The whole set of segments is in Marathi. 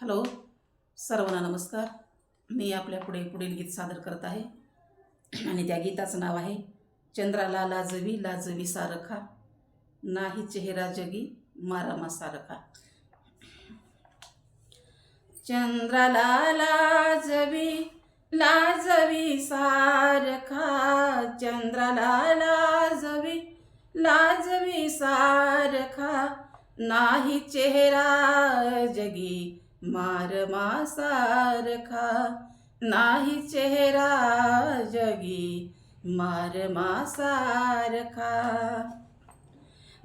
हॅलो सर्वांना नमस्कार. मी आपल्या पुढे पुढील गीत सादर करत आहे. आणि त्या गीताचं नाव आहे चंद्राला लाजवी लाजवी सारखा नाही चेहरा जगी मारामा सारखा. चंद्राला लाजवी लाजवी सारखा चंद्राला लाजवी लाजवी सारखा नाही चेहरा जगी मार मासारखा नाही चेहरा जगी मार सारखा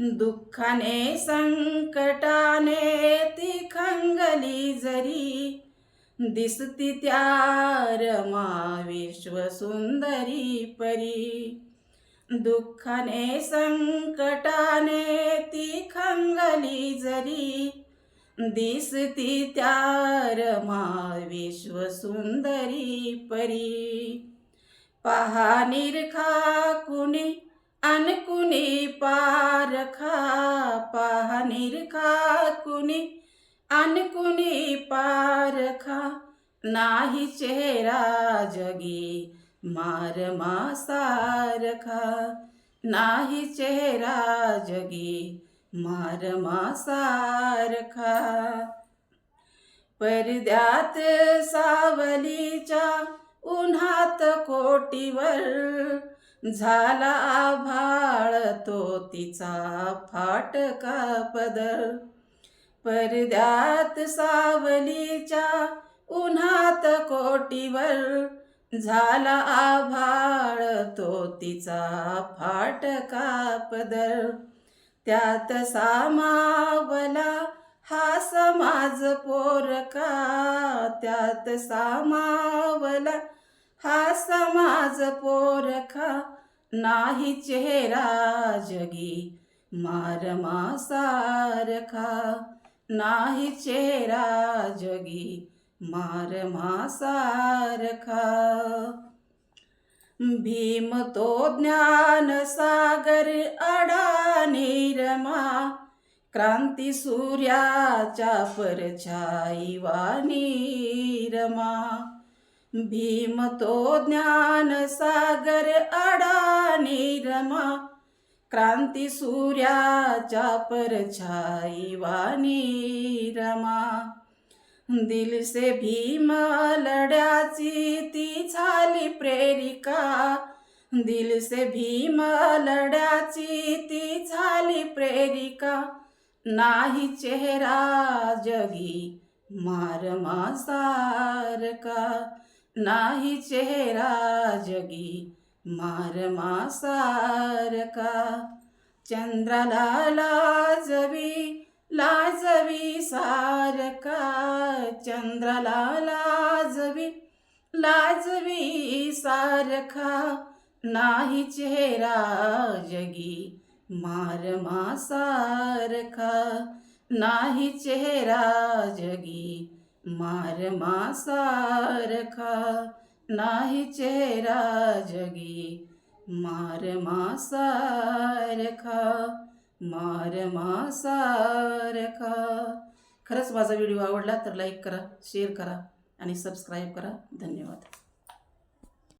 दुःखाने संकटाने ती खंगली जरी दिसती त्या रमा विश्व सुंदरी परी. दुःखाने संकटाने ती खंगली जरी दिसती त्या रमा विश्व सुंदरी परी. पहा निरखा कुणी अन कुणी पारखा पहा निरखा कुणी अन कुणी पारखा नाही चेहरा जगी मार मासारखा नाही चेहरा जगी मारमासारखा. परद्यात सावलीच्या उन्हात कोटीवर झाला आभाळ तो तिचा फाटका पदर. परद्यात सावलीच्या उन्हात कोटीवर झाला आभाळ तो तिचा फाटका पदर. त्यात सामावला हा समाज पोरका त्यात सामावला हा समाज पोरखा नाही चेहरा जगी मारमा सारखा नाही चेहरा जगी मारमा सारखा भीम तो ज्ञान सागर अडा निरमा क्रांती सूर्याच्या परछाई वाणी भीम तो ज्ञान सागर अडा निरमा क्रांती सूर्याच्या परछाई वाणी दिल से भीम लढ्याची ती झाली प्रेरिका दिल से भीम लढ्याची ती झाली प्रेरिका. नाही चेहरा जगी मारमा सारका नाही चेहरा जगी मार मासारका चंद्राला लाजवी लाजवी सारका चंद्राला लाजवी लाजवी सारखा नाही चेहरा जगी मार मासारखा नाही चेहरा जगी मार मासारखा नाही चेहरा जगी मार मासारखा मार मासारखा खरंच माझा व्हिडिओ आवडला तर लाईक करा शेअर करा आणि सबस्क्राईब करा. धन्यवाद.